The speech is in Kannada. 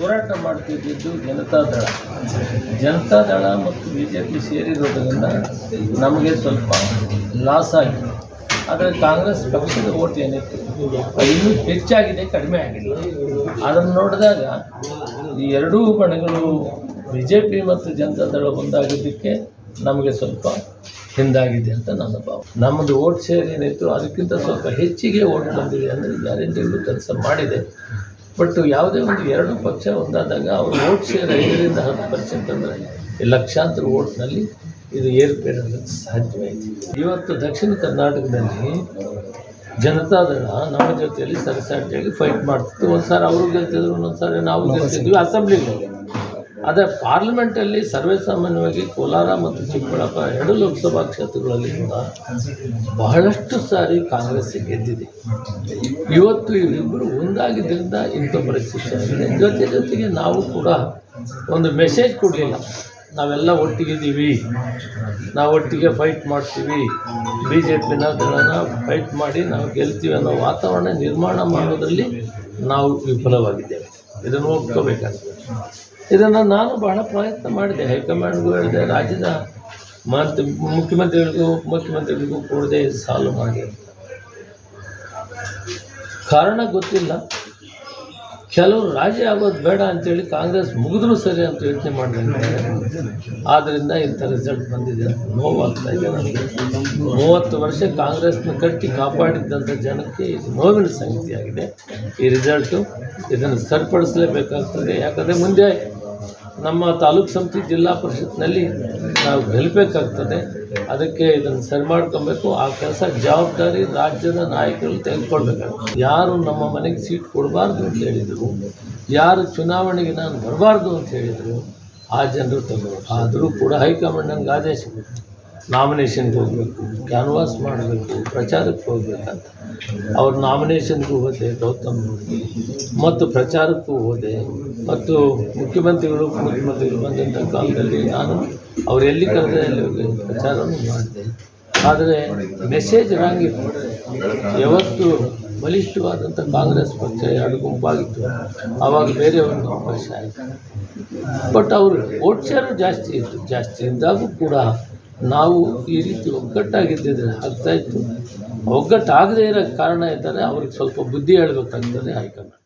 ಹೋರಾಟ ಮಾಡ್ತಿದ್ದಿದ್ದು ಜನತಾದಳ ಜನತಾದಳ ಮತ್ತು ಬಿ ಜೆ ಪಿ ಸೇರಿರೋದ್ರಿಂದ ನಮಗೆ ಸ್ವಲ್ಪ ಲಾಸ್ ಆಗಿದೆ. ಆದರೆ ಕಾಂಗ್ರೆಸ್ ಪಕ್ಷದ ಓಟ್ ಏನಿತ್ತು? ಇನ್ನೂ ಹೆಚ್ಚಾಗಿದೆ, ಕಡಿಮೆ ಆಗಿಲ್ಲ. ಅದನ್ನು ನೋಡಿದಾಗ ಈ ಎರಡೂ ಬಣಗಳು ಬಿ ಜೆ ಪಿ ಮತ್ತು ಜನತಾದಳ ಒಂದಾಗಿದ್ದಕ್ಕೆ ನಮಗೆ ಸ್ವಲ್ಪ ಹಿಂದಾಗಿದೆ ಅಂತ ನನ್ನ ಭಾವ ನಮ್ಮದು ಓಟ್ ಶೇರ್ ಏನಿತ್ತು, ಅದಕ್ಕಿಂತ ಸ್ವಲ್ಪ ಹೆಚ್ಚಿಗೆ ಓಟ್ ಬಂದಿದೆ ಅಂದರೆ ಗ್ಯಾರಂಟಿಗಳು ಕೆಲಸ ಮಾಡಿದೆ. ಬಟ್ ಯಾವುದೇ ಒಂದು ಎರಡು ಪಕ್ಷ ಒಂದಾದಾಗ ಅವ್ರ ಓಟ್ ಶೇರ್ ಐದರಿಂದ ಹತ್ತು ಪರ್ಸೆಂಟ್ ಅಂದರೆ ಲಕ್ಷಾಂತರ ಓಟ್ನಲ್ಲಿ ಇದು ಏರ್ಪೇರಾಗಕ್ಕೆ ಸಾಧ್ಯವಾಯಿತು ಇವತ್ತು ದಕ್ಷಿಣ ಕರ್ನಾಟಕದಲ್ಲಿ ಜನತಾದಳ ನಮ್ಮ ಜೊತೆಯಲ್ಲಿ ಸರಸಾಟಿಯಾಗಿ ಫೈಟ್ ಮಾಡ್ತಿತ್ತು. ಒಂದು ಸಾರಿ ಅವರು ಗೆಲ್ತಿದ್ರು ಒಂದೊಂದು ಸಾರಿ ನಾವು ಗೆಲ್ತಿದ್ವಿ. ಅಸೆಂಬ್ಲಿಗಳಲ್ಲಿ ಆದರೆ ಪಾರ್ಲಿಮೆಂಟಲ್ಲಿ ಸರ್ವೇಸಾಮಾನ್ಯವಾಗಿ ಕೋಲಾರ ಮತ್ತು ಚಿಕ್ಕಬಳ್ಳಾಪುರ ಎರಡು ಲೋಕಸಭಾ ಕ್ಷೇತ್ರಗಳಲ್ಲಿ ಕೂಡ ಬಹಳಷ್ಟು ಸಾರಿ ಕಾಂಗ್ರೆಸ್ ಗೆದ್ದಿದೆ. ಇವತ್ತು ಇವರಿಬ್ಬರು ಒಂದಾಗಿದ್ದರಿಂದ ಇಂಥ ಪರಿಸ್ಥಿತಿ ಆಗಿದೆ. ಜೊತೆ ಜೊತೆಗೆ ನಾವು ಕೂಡ ಒಂದು ಮೆಸೇಜ್ ಕೊಡಲಿಲ್ಲ ನಾವೆಲ್ಲ ಒಟ್ಟಿಗಿದ್ದೀವಿ. ನಾವು ಒಟ್ಟಿಗೆ ಫೈಟ್ ಮಾಡ್ತೀವಿ. ಬಿ ಜೆ ಪಿನ ದಳನ ಫೈಟ್ ಮಾಡಿ ನಾವು ಗೆಲ್ತೀವಿ ಅನ್ನೋ ವಾತಾವರಣ ನಿರ್ಮಾಣ ಮಾಡೋದರಲ್ಲಿ ನಾವು ವಿಫಲವಾಗಿದ್ದೇವೆ. ಇದನ್ನು ಒಪ್ಕೋಬೇಕಾಗ್ತದೆ. ಇದನ್ನು ನಾನು ಬಹಳ ಪ್ರಯತ್ನ ಮಾಡಿದೆ. ಹೈಕಮಾಂಡ್ಗೂ ಹೇಳಿದೆ ರಾಜ್ಯದ ಮಂತ್ ಮುಖ್ಯಮಂತ್ರಿಗಳಿಗೂ ಉಪಮುಖ್ಯಮಂತ್ರಿಗಳಿಗೂ ಕೂಡದೆ ಸಾಲ್ವ್ ಮಾಡಿ. ಕಾರಣ ಗೊತ್ತಿಲ್ಲ. ಕೆಲವರು ರಾಜಿ ಆಗೋದು ಬೇಡ ಅಂತೇಳಿ ಕಾಂಗ್ರೆಸ್ ಮುಗಿದ್ರೂ ಸರಿ ಅಂತ ಯೋಚನೆ ಮಾಡಿದ್ರೆ ಆದ್ದರಿಂದ ಇಂಥ ರಿಸಲ್ಟ್ ಬಂದಿದೆ ನೋವಾಗ್ತಾ ಇದೆ ನನಗೆ. ಮೂವತ್ತು ವರ್ಷ ಕಾಂಗ್ರೆಸ್ನ ಕಟ್ಟಿ ಕಾಪಾಡಿದ್ದಂಥ ಜನಕ್ಕೆ ಇದು ನೋವಿನ ಸಂಗತಿಯಾಗಿದೆ. ಈ ರಿಸಲ್ಟು ಇದನ್ನು ಸರಿಪಡಿಸಲೇಬೇಕಾಗ್ತದೆ. ಯಾಕಂದರೆ ಮುಂದೆ ನಮ್ಮ ತಾಲೂಕು ಸಮಿತಿ ಜಿಲ್ಲಾ ಪರಿಷತ್ನಲ್ಲಿ ನಾವು ಗೆಲ್ಲಬೇಕಾಗ್ತದೆ ಅದಕ್ಕೆ ಇದನ್ನು ಸರಿ ಮಾಡ್ಕೊಬೇಕು ಆ ಕೆಲಸ ಜವಾಬ್ದಾರಿ ರಾಜ್ಯದ ನಾಯಕರು ತೆಗೆದುಕೊಳ್ಬೇಕಾಗ್ತದೆ. ಯಾರು ನಮ್ಮ ಮನೆಗೆ ಸೀಟ್ ಕೊಡಬಾರ್ದು ಅಂತ ಹೇಳಿದರು, ಯಾರು ಚುನಾವಣೆಗೆ ನಾನು ಬರಬಾರ್ದು ಅಂತ ಹೇಳಿದರು, ಆ ಜನರು ತಗೋರು ಆದರೂ ಕೂಡ ಹೈಕಮಾಂಡ್ ನನಗೆ ಆದೇಶ ನಾಮಿನೇಷನ್ಗೆ ಹೋಗಬೇಕು ಕ್ಯಾನ್ವಾಸ್ ಮಾಡಬೇಕು, ಪ್ರಚಾರಕ್ಕೆ ಹೋಗಬೇಕಂತ. ಅವ್ರ ನಾಮಿನೇಷನ್ಗೂ ಹೋದೆ, ಗೌತಮ್ ನೋಡಿ ಮತ್ತು ಪ್ರಚಾರಕ್ಕೂ ಹೋದೆ. ಮತ್ತು ಮುಖ್ಯಮಂತ್ರಿಗಳು ಮುಖ್ಯಮಂತ್ರಿಗಳು ಬಂದಂಥ ಕಾಲದಲ್ಲಿ ನಾನು ಅವ್ರು ಎಲ್ಲಿ ಕರೆದ್ರೆ ಅಲ್ಲಿ ಹೋಗಿ ಪ್ರಚಾರವನ್ನು ಮಾಡಿದೆ. ಆದರೆ ಮೆಸೇಜ್ ರಾಂಗ್ ಇತ್ತು ಯಾವತ್ತು ಬಲಿಷ್ಠವಾದಂಥ ಕಾಂಗ್ರೆಸ್ ಪಕ್ಷ ಎರಡು ಗುಂಪಾಗಿತ್ತು. ಆವಾಗ ಬೇರೆಯವ್ರಿಗೆ ಅವಕಾಶ ಆಯಿತು. ಬಟ್ ಅವರು ವೋಟ್ ಶೇರು ಜಾಸ್ತಿ ಇತ್ತು. ಜಾಸ್ತಿ ಇದ್ದಾಗೂ ಕೂಡ ನಾವು ಈ ರೀತಿ ಒಗ್ಗಟ್ಟಾಗಿದ್ದಿದ್ರೆ ಆಗ್ತಾಯಿತ್ತು ಒಗ್ಗಟ್ಟಾಗದೇ ಇರೋ ಕಾರಣ ಏನಂದರೆ ಅವ್ರಿಗೆ ಸ್ವಲ್ಪ ಬುದ್ಧಿ ಹೇಳ್ಬೇಕಾಗ್ತದೆ ಹೈಕಮಾಂಡ್.